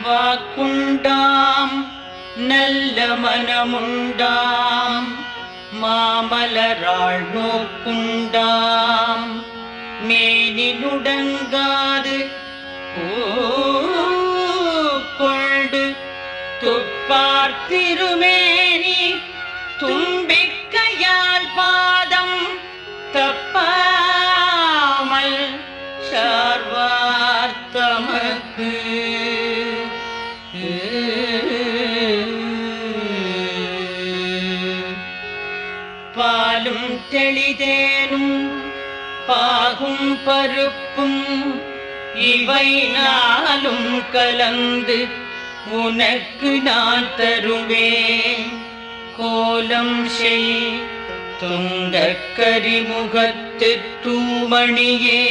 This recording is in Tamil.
வாக்குண்டாம் நல்ல மனமுண்டாம் மாமலராள் நோக்குண்டாம் மேனி நுடங்காது கொண்டு துப்பார் திருமேனி தும்பிக்கையால் பாதம் பாலும் தெளிதேனும் பாகும் பருப்பும் இவை நாளும் கலந்து உனக்கு நான் தருவேன். கோலம் செய் துங்கக்கறிமுகத்து தூமணியே